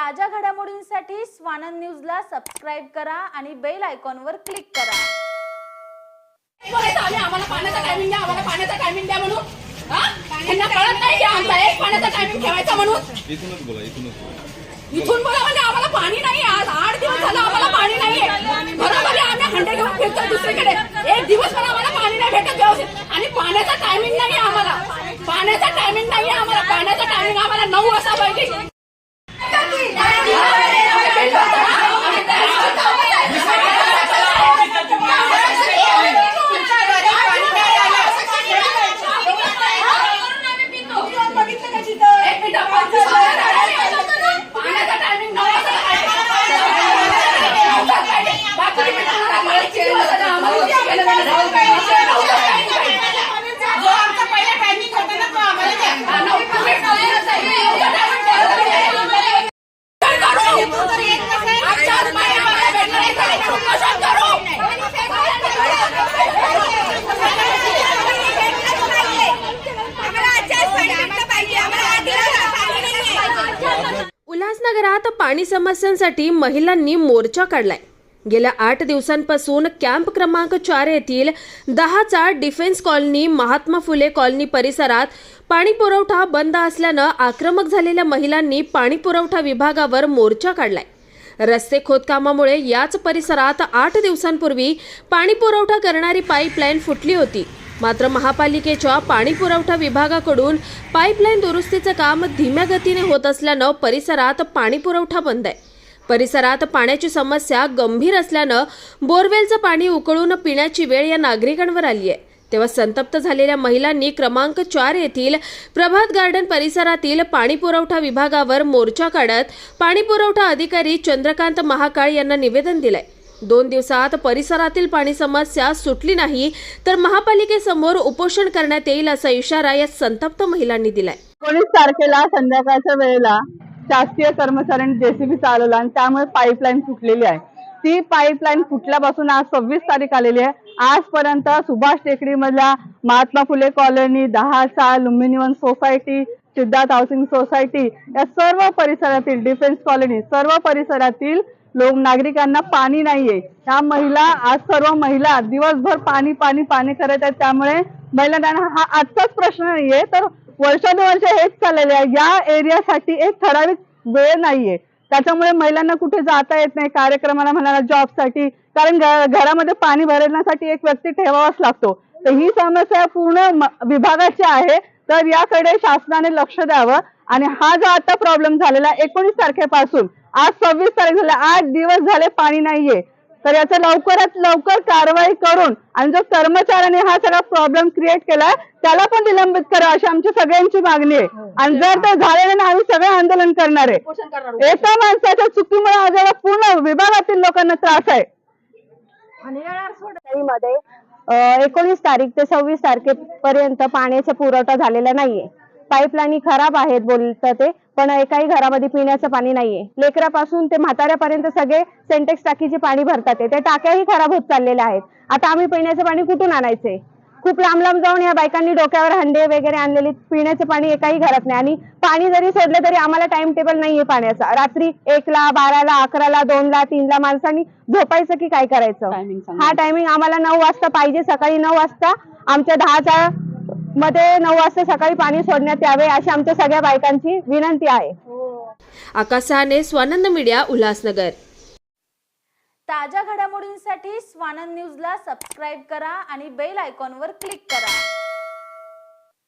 ताज्या घडामोडींसाठी स्वानंद न्यूजला सबस्क्राईब करा आणि बेल आयकॉनवर क्लिक करा. बोलायचं आम्ही आम्हाला पाण्याचा टायमिंग द्या आम्हाला पाण्याचा टायमिंग द्या म्हणून. हा? यांना कळत नाही की आमचा एक पाण्याचा टायमिंग ठेवायचा म्हणून. इथूनच बोला इथूनच बोला. इथून बोला म्हणजे आम्हाला पाणी नाही आज. आठ दिवस झालं आम्हाला पाणी नाहीये घरामध्ये आम्ही हंडे घेऊन फिरतो दुसरीकडे. एक दिवस पण आम्हाला पाणी नाही भेटत व्यवस्थित. आणि पाण्याचा टायमिंग नाही आम्हाला. पाण्याचा टायमिंग नाही आम्हाला. पाण्याचा टायमिंग आम्हाला नऊ वाजता पाहिजे एक मिनिट पाण्याचा टायमिंग नऊ वाजता पाहिजे. बाकी आम्हाला पाणी चेंज होतं ना, आम्हाला उशीर केलं नाही. नऊ वाजता पाहिजे. जो आमचा पहिला टायमिंग होता ना तो आम्हाला द्या. हा, नऊ वाजता पाहिजे. एवढा टायमिंग ठेवला पाहिजे. करू. आजच्याच महिना मला भेटला नाही तर आपण कशात करू? आम्हाला आजच्याच पाणी भेटलं पाहिजे. आम्हाला आठ दिवस झाले पाणी नाहीये. उल्हासनगरात पाणी समस्यांसाठी महिलांनी मोर्चा काढलाय. गेल्या आठ दिवसांपासून कॅम्प क्रमांक चार येथील दहाचा defence colony Mahatma Phule colony परिसरात पाणी पुरवठा बंद असल्यानं आक्रमक झालेल्या महिलांनी पाणी पुरवठा विभागावर मोर्चा काढलाय. रस्ते खोदकामामुळे याच परिसरात आठ दिवसांपूर्वी पाणी पुरवठा करणारी पाईपलाईन फुटली होती. मात्र महापालिकेच्या पाणी पुरवठा विभागाकडून पाईपलाईन दुरुस्तीचं काम धीम्या गतीने होत असल्यानं परिसरात पाणी पुरवठा बंद आहे. परिसरात पाण्याची समस्या गंभीर असल्यानं बोरवेलचं पाणी उकळून पिण्याची वेळ या नागरिकांवर आली आहे. तेव्हा संतप्त झालेल्या महिलांनी क्रमांक चार येथील प्रभात गार्डन परिसरातील पाणी पुरवठा विभागावर मोर्चा काढत पाणी पुरवठा अधिकारी चंद्रकांत महाकाळ यांना निवेदन दिलंय. दोन दिवसात परिसरातील पाणी समस्या सुटली नाही तर महापालिकेसमोर उपोषण करण्यात येईल असा इशारा या संतप्त महिलांनी दिलाय. एकोणीस तारखेला संध्याकाळच्या वेळेला शासकीय कर्मचाऱ्यांनी जेसीबी चालवला आणि त्यामुळे पाईपलाईन फुटलेली आहे. ती पाईपलाईन फुटल्यापासून आज सव्वीस तारीख आलेली आहे. आजपर्यंत सुभाष टेकडीमधल्या महात्मा फुले कॉलनी दहा साल लुमिनियम सोसायटी सिद्धार्थ हाऊसिंग सोसायटी या सर्व परिसरातील डिफेन्स कॉलनी सर्व परिसरातील लोक नागरिकांना पाणी नाहीये. त्या महिला आज सर्व महिला दिवसभर पाणी पाणी पाणी करत आहेत. त्यामुळे महिलांना हा आजचाच प्रश्न नाहीये. तर वर्षानुवर्ष हेच चाललेलं आहे. या एरियासाठी एक ठराविक वेळ नाहीये. त्याच्यामुळे महिलांना कुठे जाता येत नाही कार्यक्रमाला म्हणाला जॉबसाठी कारण घरामध्ये पाणी भरण्यासाठी एक व्यक्ती ठेवावाच लागतो. तर ही समस्या पूर्ण विभागाची आहे. तर याकडे शासनाने लक्ष द्यावं. आणि हा जो आता प्रॉब्लेम झालेला एकोणीस तारखेपासून. आज सव्वीस तारीख झाले. आठ दिवस झाले पाणी नाहीये. तर याचा लवकरात लवकर कारवाई करून आणि जो कर्मचाऱ्याने हा सगळा प्रॉब्लेम क्रिएट केलाय त्याला पण निलंबित करा अशी आमची सगळ्यांची मागणी आहे. आणि जर ते झालेलं नाही आम्ही सगळे आंदोलन करणार आहे. एका माणसाच्या चुकीमुळे आज या पूर्ण विभागातील लोकांना त्रास आहे. मध्ये एकोणीस तारीख ते सव्वीस तारखेपर्यंत पाण्याचा पुरवठा झालेला नाहीये. पाईपलाईनी खराब आहेत बोलतं ते. पण एकाही घरामध्ये पिण्याचं पाणी नाहीये. लेकरापासून ते म्हाताऱ्यापर्यंत सगळे सेंटेक्स टाकीचे पाणी भरतात ते. त्या टाक्याही खराब होत चाललेल्या आहेत. आता आम्ही पिण्याचं पाणी कुठून आणायचंय खूप लांब लांब जाऊन या बायकांनी डोक्यावर हंडे वगैरे आणलेले. पिण्याचं पाणी एकाही घरात नाही. आणि पाणी जरी सोडलं तरी आम्हाला टाइम टेबल नाहीये पाण्याचा. रात्री एकला बाराला अकराला दोनला तीनला माणसांनी झोपायचं की काय करायचं? हा टायमिंग आम्हाला नऊ वाजता पाहिजे. सकाळी नऊ वाजता आमच्या दहाच्या मध्ये नऊ वाजता सकाळी पाणी सोडण्यात यावे अशी आमच्या सगळ्या बायकांची विनंती आहे. आकाश सहाने स्वानंद मीडिया उल्हासनगर. ताज्या घडामोडींसाठी स्वानंद न्यूजला सबस्क्राईब करा आणि बेल आयकॉनवर क्लिक करा.